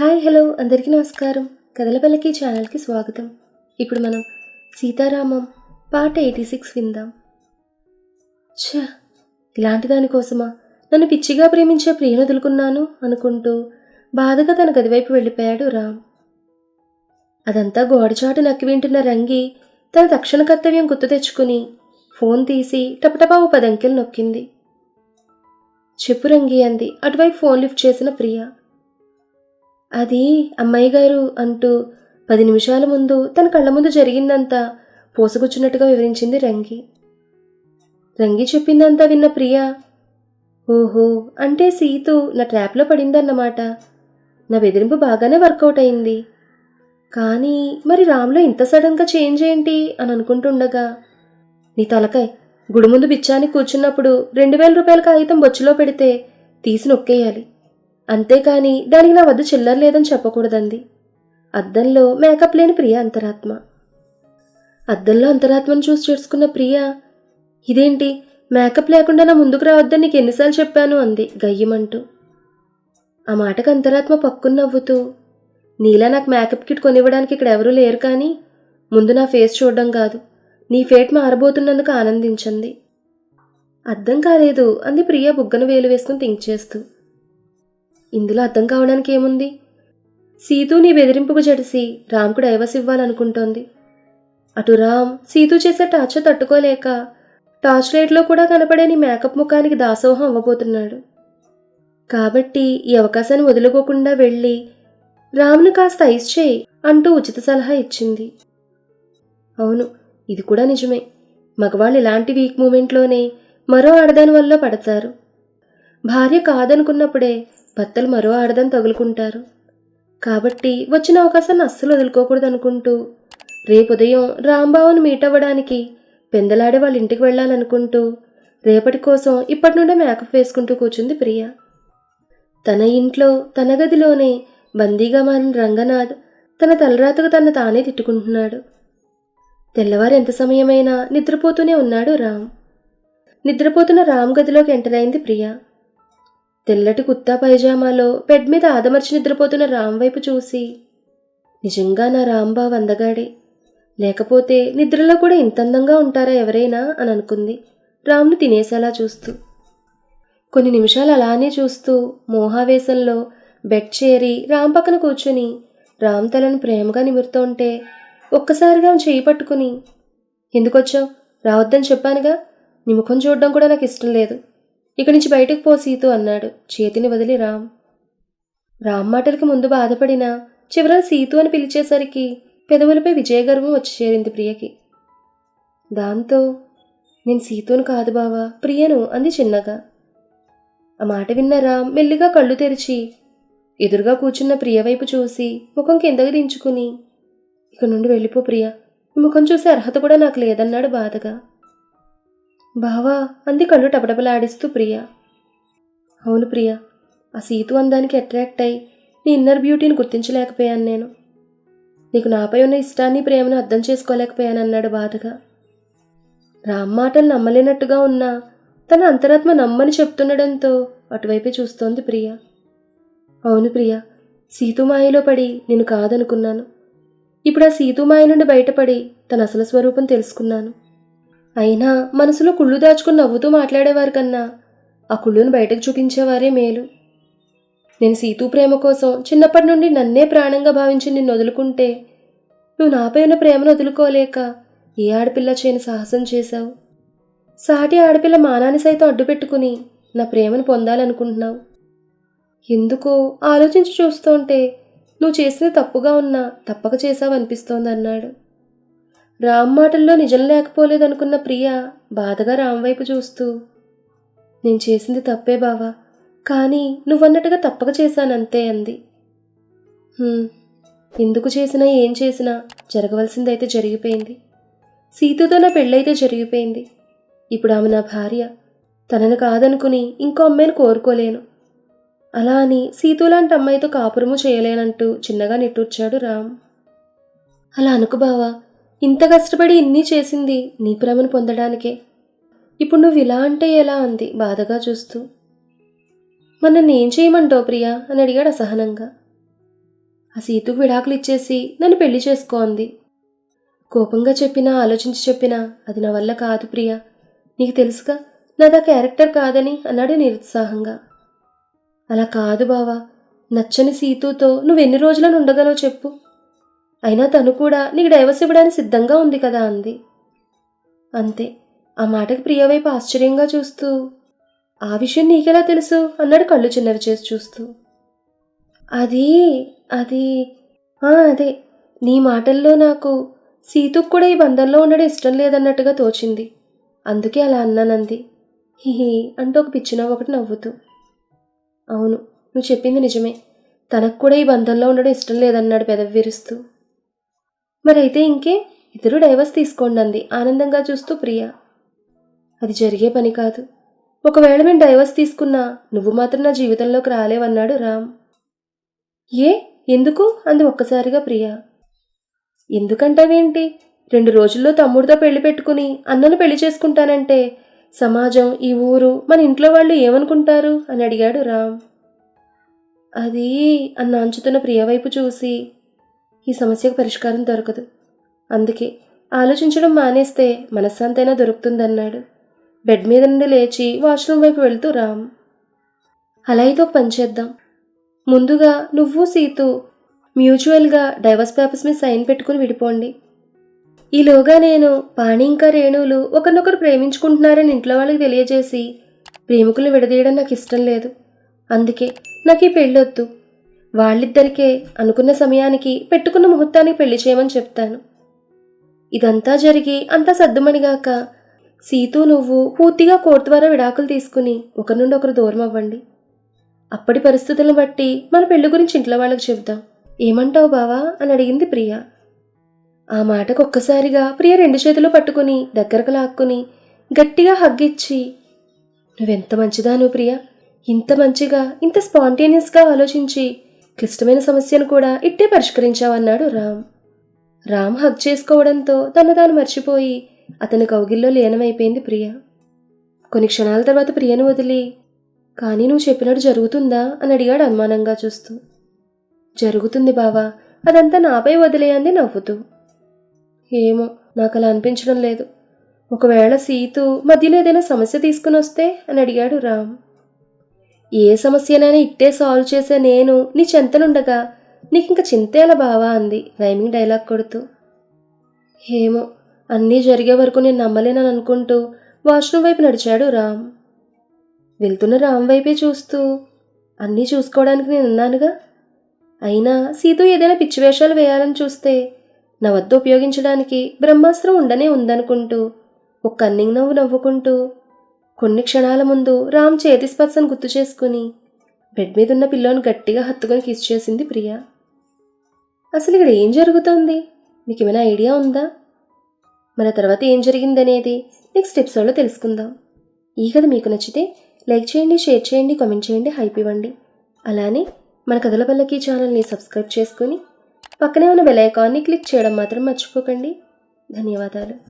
Hi hello అందరికీ నమస్కారం. కథలపల్లకి ఛానల్కి స్వాగతం. ఇప్పుడు మనం సీతారామం పాట ఎయిటీ సిక్స్ విందాం. ఛ ఇలాంటి దానికోసమా? నన్ను పిచ్చిగా ప్రేమించే ప్రియను వదులుకున్నాను అనుకుంటూ బాధగా తన గదివైపు వెళ్ళిపోయాడు రామ్. అదంతా గోడచాటు నక్కి వింటున్న రంగి తన తక్షణ కర్తవ్యం గుర్తు తెచ్చుకుని ఫోన్ తీసి టపటపా ఓ పదంకెలు నొక్కింది. చెప్పు రంగి అంది. అటువైపు ఫోన్ లిఫ్ట్ చేసిన ప్రియ. అది అమ్మాయి గారు అంటూ పది నిమిషాల ముందు తన కళ్ళ ముందు జరిగిందంతా పోసగుచ్చినట్టుగా వివరించింది రంగి. రంగి చెప్పిందంతా విన్న ప్రియా ఓహో అంటే సీతు నా ట్రాప్లో పడిందన్నమాట. నా బెదిరింపు బాగానే వర్కౌట్ అయింది. కానీ మరి రామ్లో ఇంత సడన్గా చేంజ్ ఏంటి అని అనుకుంటుండగా నీ తలకాయ్ గుడి ముందు బిచ్చాని కూర్చున్నప్పుడు రెండు వేల రూపాయల కాగితం బొచ్చులో పెడితే తీసి నొక్కేయాలి. అంతేకాని దానికి నా వద్ద చిల్లర లేదని చెప్పకూడదంది అద్దంలో మేకప్ లేని ప్రియ అంతరాత్మ. అద్దంలో అంతరాత్మను చూసి చేసుకున్న ప్రియ ఇదేంటి? మేకప్ లేకుండా నా ముందుకు రావద్దని నీకు ఎన్నిసార్లు చెప్పాను అంది గయ్యమంటూ. ఆ మాటకు అంతరాత్మ పక్కున నవ్వుతూ నీలా నాకు మేకప్ కిట్ కొనివ్వడానికి ఇక్కడ ఎవరూ లేరు కానీ ముందు నా ఫేస్ చూడడం కాదు. నీ ఫేట్ మారబోతున్నందుకు ఆనందించింది. అర్థం కాలేదు అంది ప్రియ బుగ్గను వేలు వేసుకుని థింక్ చేస్తూ. ఇందులో అర్థం కావడానికి ఏముంది? సీతు నీ బెదిరింపుకు జడిసి రామ్కు డైవర్స్ ఇవ్వాలనుకుంటోంది. అటు రామ్ సీతు చేసే టార్చ్ తట్టుకోలేక టార్చ్ లైట్లో కూడా కనపడే నీ మేకప్ ముఖానికి దాసోహం అవ్వబోతున్నాడు. కాబట్టి ఈ అవకాశాన్ని వదులుకోకుండా వెళ్ళి రామ్ను కాస్త ఐస్ చేయి అంటూ ఉచిత సలహా ఇచ్చింది. అవును ఇది కూడా నిజమే. మగవాళ్ళు ఇలాంటి వీక్ మూమెంట్లోనే మరో ఆడదాని వల్ల పడతారు. భార్య కాదనుకున్నప్పుడే భర్తలు మరో ఆడదాన్ని తగులుకుంటారు. కాబట్టి వచ్చిన అవకాశాన్ని అస్సలు వదులుకోకూడదు అనుకుంటూ రేపు ఉదయం రాంబాబును మీట్ అవ్వడానికి పెందలాడే వాళ్ళ ఇంటికి వెళ్ళాలనుకుంటూ రేపటి కోసం ఇప్పటి నుండే మేకప్ వేసుకుంటూ కూర్చుంది ప్రియ. తన ఇంట్లో తన గదిలోనే బందీగా మారిన రంగనాథ్ తన తలరాతకు తన తానే తిట్టుకుంటున్నాడు. తెల్లవారు ఎంత సమయమైనా నిద్రపోతూనే ఉన్నాడు రామ్. నిద్రపోతున్న రామ్ గదిలోకి ఎంటర్ అయింది ప్రియ. తెల్లటి కుత్తా పైజామాలో బెడ్ మీద ఆదమర్చి నిద్రపోతున్న రామ్ వైపు చూసి నిజంగా నా రాంబాబు అందగాడే. లేకపోతే నిద్రలో కూడా ఇంత అందంగా ఉంటారా ఎవరైనా? అని అనుకుంది రామ్ను తినేసేలా చూస్తూ. కొన్ని నిమిషాలు అలానే చూస్తూ మోహావేశంలో బెడ్ చేరి రామ్ పక్కన కూర్చొని రామ్ తలను ప్రేమగా నిమురుతుంటే ఒక్కసారిగా ఆమె చేయి పట్టుకుని ఎందుకొచ్చావు? రావద్దని చెప్పానుగా? నీ ముఖం చూడడం కూడా నాకు ఇష్టం లేదు. ఇక్కడి నుంచి బయటకు పో సీతు అన్నాడు. చేతిని వదిలి రామ్. రామ్ మాటలకి ముందు బాధపడిన చివరన సీతు అని పిలిచేసరికి పెదవులపై విజయగర్వం వచ్చి చేరింది ప్రియకి. దాంతో నేను సీతును కాదు బావా ప్రియను అంది చిన్నగా. ఆ మాట విన్న రామ్ మెల్లిగా కళ్ళు తెరిచి ఎదురుగా కూర్చున్న ప్రియ వైపు చూసి ముఖం కిందకి దించుకుని ఇక నుండి వెళ్ళిపో ప్రియ ముఖం చూసే అర్హత కూడా నాకు లేదన్నాడు బాధగా. బావా అంది కళ్ళు టపటపలాడిస్తూ ప్రియ. అవును ప్రియ ఆ సీతు అందానికి అట్రాక్ట్ అయి నీ ఇన్నర్ బ్యూటీని గుర్తించలేకపోయాను నేను. నీకు నాపై ఉన్న ఇష్టాన్ని ప్రేమను అర్థం చేసుకోలేకపోయాను అన్నాడు బాధగా. రామ్ మాటలు నమ్మలేనట్టుగా ఉన్నా తన అంతరాత్మ నమ్మని చెప్తుండడంతో అటువైపే చూస్తోంది ప్రియ. అవును ప్రియ సీతుమాయలో పడి నేను కాదనుకున్నాను. ఇప్పుడు ఆ సీతుమాయ నుండి బయటపడి తన అసలు స్వరూపం తెలుసుకున్నాను. అయినా మనసులో కుళ్ళు దాచుకుని నవ్వుతూ మాట్లాడేవారు కన్నా ఆ కుళ్ళును బయటకు చూపించేవారే మేలు. నేను సీతూ ప్రేమ కోసం చిన్నప్పటి నుండి నన్నే ప్రాణంగా భావించి నిన్ను వదులుకుంటే నువ్వు నాపై ఉన్న ప్రేమను వదులుకోలేక ఏ ఆడపిల్ల చేయని సాహసం చేశావు? సాటి ఆడపిల్ల మానాన్ని సైతం అడ్డుపెట్టుకుని నా ప్రేమను పొందాలనుకుంటున్నావు. ఎందుకో ఆలోచించి చూస్తుంటే నువ్వు చేసిన తప్పుగా ఉన్నా తప్పక చేశావనిపిస్తోందన్నాడు. అన్నాడు రామ్ మాటల్లో నిజం లేకపోలేదనుకున్న ప్రియ బాధగా రామ్ వైపు చూస్తూ నేను చేసింది తప్పే బావా కానీ నువ్వన్నట్టుగా తప్పక చేశానంతే అంది. ఎందుకు చేసినా ఏం చేసినా జరగవలసిందైతే జరిగిపోయింది. సీతతో నా పెళ్ళైతే జరిగిపోయింది. ఇప్పుడు ఆమె నా భార్య. తనను కాదనుకుని ఇంకో అమ్మాయిని కోరుకోలేను. అలా అని సీతు లాంటి అమ్మాయితో కాపురము చేయలేనంటూ చిన్నగా నిట్టూర్చాడు రామ్. అలా అనుకు బావా ఇంత కష్టపడి ఇన్ని చేసింది నీ ప్రేమను పొందడానికే. ఇప్పుడు నువ్వు ఇలా అంటే ఎలా అంది బాధగా చూస్తూ. మరి నన్ను ఏం చేయమంటావు ప్రియా అని అడిగాడు అసహనంగా. ఆ సీతుకు విడాకులు ఇచ్చేసి నన్ను పెళ్ళి చేసుకోంది కోపంగా చెప్పినా ఆలోచించి చెప్పినా అది నా వల్ల కాదు ప్రియా. నీకు తెలుసుగా నాదా క్యారెక్టర్ కాదని అన్నాడు నిరుత్సాహంగా. అలా కాదు బావా నచ్చని సీతుతో నువ్వెన్ని రోజులను ఉండగలవు చెప్పు. అయినా తను కూడా నీకు డైవర్స్ ఇవ్వడానికి సిద్ధంగా ఉంది కదా అంది. అంతే. ఆ మాటకి ప్రియ వైపు ఆశ్చర్యంగా చూస్తూ ఆ విషయం నీకెలా తెలుసు? అన్నాడు కళ్ళు చిన్నవి చేసి చూస్తూ. అది అది అదే. నీ మాటల్లో నాకు సీతుకు కూడా ఈ బంధంలో ఉండడం ఇష్టం లేదన్నట్టుగా తోచింది. అందుకే అలా అన్నానంది. హిహి అంటూ ఒక పిచ్చినవ్వు ఒకటి నవ్వుతూ. అవును నువ్వు చెప్పింది నిజమే. తనకు కూడా ఈ బంధంలో ఉండడం ఇష్టం లేదన్నాడు పెదవి విరుస్తూ. మరైతే ఇంకే ఇద్దరు డైవర్స్ తీసుకోండి అంది ఆనందంగా చూస్తూ ప్రియ. అది జరిగే పని కాదు. ఒకవేళ మేము డైవర్స్ తీసుకున్నా నువ్వు మాత్రం నా జీవితంలోకి రాలేవన్నాడు రామ్. ఏ? ఎందుకు? అంది ఒక్కసారిగా ప్రియ. ఎందుకంటావేంటి? రెండు రోజుల్లో తమ్ముడితో పెళ్ళి పెట్టుకుని అన్నను పెళ్ళి చేసుకుంటానంటే సమాజం ఈ ఊరు మన ఇంట్లో వాళ్ళు ఏమనుకుంటారు? అని అడిగాడు రామ్. అది అన్న అంచుతున్న ప్రియ వైపు చూసి ఈ సమస్యకు పరిష్కారం దొరకదు. అందుకే ఆలోచించడం మానేస్తే మనశ్శాంతైనా దొరుకుతుందన్నాడు. బెడ్ మీద నుండి లేచి వాష్రూమ్ వైపు వెళ్తూ రామ్. అలా అయితే ఒక పని చేద్దాం. ముందుగా నువ్వు సీతు మ్యూచువల్గా డైవర్స్ పేపర్స్ మీద సైన్ పెట్టుకుని విడిపోండి. ఈలోగా నేను పాణి ఇంకా రేణువులు ఒకరినొకరు ప్రేమించుకుంటున్నారని ఇంట్లో వాళ్ళకి తెలియజేసి ప్రేమికులు విడదీయడం నాకు ఇష్టం లేదు. అందుకే నాకు ఈ పెళ్ళొద్దు. వాళ్ళిద్దరికే అనుకున్న సమయానికి పెట్టుకున్న ముహూర్తానికి పెళ్ళి చేయమని చెప్తాను. ఇదంతా జరిగి అంతా సర్దుమణిగాక సీతూ నువ్వు పూర్తిగా కోర్టు ద్వారా విడాకులు తీసుకుని ఒకరి నుండి ఒకరు దూరం అవ్వండి. అప్పటి పరిస్థితులను బట్టి మన పెళ్ళి గురించి ఇంట్లో వాళ్ళకి చెప్దాం ఏమంటావు బావా? అని అడిగింది ప్రియ. ఆ మాటకు ఒక్కసారిగా ప్రియ రెండు చేతులు పట్టుకుని దగ్గరకు లాక్కుని గట్టిగా హగ్గిచ్చి నువ్వెంత మంచిదాను ప్రియ? ఇంత మంచిగా ఇంత స్పాంటేనియస్గా ఆలోచించి క్లిష్టమైన సమస్యను కూడా ఇట్టే పరిష్కరించావన్నాడు రామ్. రామ్ హగ్ చేసుకోవడంతో తను తాను మర్చిపోయి అతని కౌగిల్లో లీనమైపోయింది ప్రియ. కొన్ని క్షణాల తర్వాత ప్రియను వదిలి కానీ నువ్వు చెప్పినట్టు జరుగుతుందా? అని అడిగాడు అనుమానంగా చూస్తూ. జరుగుతుంది బావా అదంతా నాపై వదిలేయంది నవ్వుతూ. ఏమో నాకు అలా అనిపించడం లేదు. ఒకవేళ సీతు మధ్యలో ఏదైనా సమస్య తీసుకుని వస్తే అని అడిగాడు రామ్. ఏ సమస్యనైనా ఇట్టే సాల్వ్ చేసే నేను నీ చెంతనుండగా నీకు చింతేల బావా అంది రైమింగ్ డైలాగ్ కొడుతూ. ఏమో అన్నీ జరిగే వరకు నేను నమ్మలేనని అనుకుంటూ వాష్రూమ్ వైపు నడిచాడు రామ్. వెళ్తున్న రామ్ వైపే చూస్తూ అన్నీ చూసుకోవడానికి నేను ఉన్నానుగా? అయినా సీతో ఏదైనా పిచ్చి వేషాలు వేయాలని చూస్తే నా వద్ద ఉపయోగించడానికి బ్రహ్మాస్త్రం ఉండనే ఉందనుకుంటూ ఒక కన్నింగ్ నవ్వు నవ్వుకుంటూ కొన్ని క్షణాల ముందు రామ్ చేతి స్పర్శను గుర్తు చేసుకుని బెడ్ మీద ఉన్న పిల్లోని గట్టిగా హత్తుకొని కిస్ చేసింది ప్రియ. అసలు ఇక్కడ ఏం జరుగుతోంది? మీకు ఏమైనా ఐడియా ఉందా? మన తర్వాత ఏం జరిగిందనేది నెక్స్ట్ ఎపిసోడ్లో తెలుసుకుందాం. ఈ కథ మీకు నచ్చితే లైక్ చేయండి షేర్ చేయండి కామెంట్ చేయండి హైప్ ఇవ్వండి. అలానే మన కథల పల్లకి ఛానల్ని సబ్స్క్రైబ్ చేసుకొని పక్కనే ఉన్న బెల్ ఐకాన్ని క్లిక్ చేయడం మాత్రం మర్చిపోకండి. ధన్యవాదాలు.